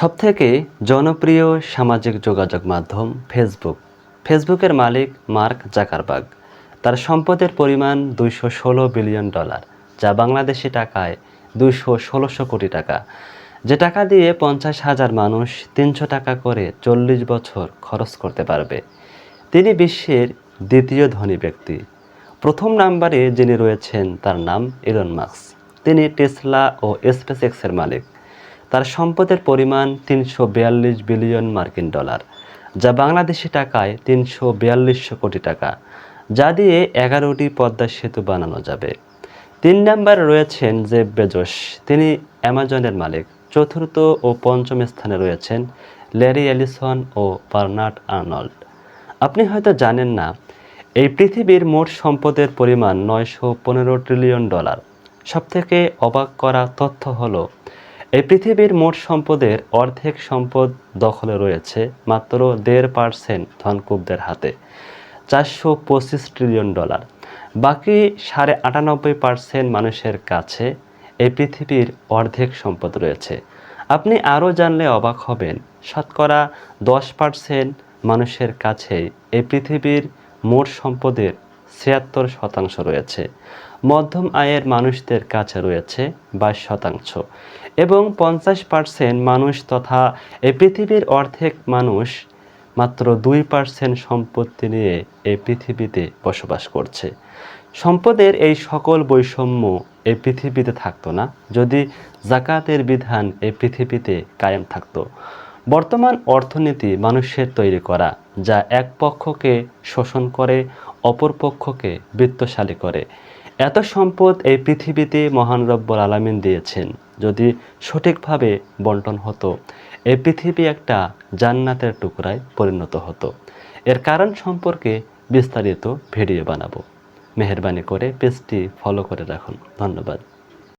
সবথেকে জনপ্রিয় সামাজিক যোগাযোগ মাধ্যম ফেসবুক ফেসবুকের মালিক মার্ক জাকারবাগ তার সম্পদের পরিমাণ দুইশো ষোলো বিলিয়ন ডলার, যা বাংলাদেশি টাকায় দুইশো ষোলোশো কোটি টাকা। যে টাকা দিয়ে পঞ্চাশ হাজার মানুষ তিনশো টাকা করে চল্লিশ বছর খরচ করতে পারবে। তিনি বিশ্বের দ্বিতীয় ধনী ব্যক্তি। প্রথম নাম্বারে যিনি রয়েছেন তার নাম ইলন মার্কস তিনি টেসলা ও স্পেস এক্সের মালিক। তার সম্পদের পরিমাণ তিনশো বিয়াল্লিশ বিলিয়ন মার্কিন ডলার, যা বাংলাদেশি টাকায় তিনশো বিয়াল্লিশশো কোটি টাকা, যা দিয়ে এগারোটি পদ্মা সেতু বানানো যাবে। তিন নাম্বার রয়েছেন জেব বেজোস, তিনি অ্যামাজনের মালিক। চতুর্থ ও পঞ্চম স্থানে রয়েছেন ল্যারি অ্যালিসন ও বার্নার্ড আর্নল্ড। আপনি হয়তো জানেন না, এই পৃথিবীর মোট সম্পদের পরিমাণ নয়শো পনেরো ট্রিলিয়ন ডলার। সবথেকে অবাক করা তথ্য হলো এই পৃথিবীর মোট সম্পদের অর্ধেক সম্পদ দখলে রয়েছে মাত্র দেড় পার্সেন্ট ধনকুবদের হাতে, চারশো পঁচিশ ট্রিলিয়ন ডলার। বাকি সাড়ে আটানব্বই পার্সেন্ট মানুষের কাছে এই পৃথিবীর অর্ধেক সম্পদ রয়েছে। আপনি আরও জানলে অবাক হবেন, শতকরা দশ পার্সেন্ট মানুষের কাছে এই পৃথিবীর মোট সম্পদের ছিয়াত্তর শতাংশ রয়েছে। মধ্যম আয়ের মানুষদের কাছে রয়েছে বাইশ শতাংশ এবং পঞ্চাশ পার্সেন্ট মানুষ তথা এ পৃথিবীর অর্ধেক মানুষ মাত্র দুই পার্সেন্ট সম্পত্তি নিয়ে এই পৃথিবীতে বসবাস করছে। সম্পদের এই সকল বৈষম্য এই পৃথিবীতে থাকতো না, যদি জাকাতের বিধান এই পৃথিবীতে কায়েম থাকতো। বর্তমান অর্থনীতি মানুষের তৈরি করা, যা এক পক্ষকে শোষণ করে, অপর পক্ষকে বৃত্তশালী করে। এত সম্পদ এই পৃথিবীতে মহান রব্বর আলামিন দিয়েছেন, যদি সঠিকভাবে বন্টন হতো এই পৃথিবী একটা জান্নাতের টুকরায় পরিণত হতো। এর কারণ সম্পর্কে বিস্তারিত ভিডিও বানাবো। মেহরবানি করে পেজটি ফলো করে রাখুন। ধন্যবাদ।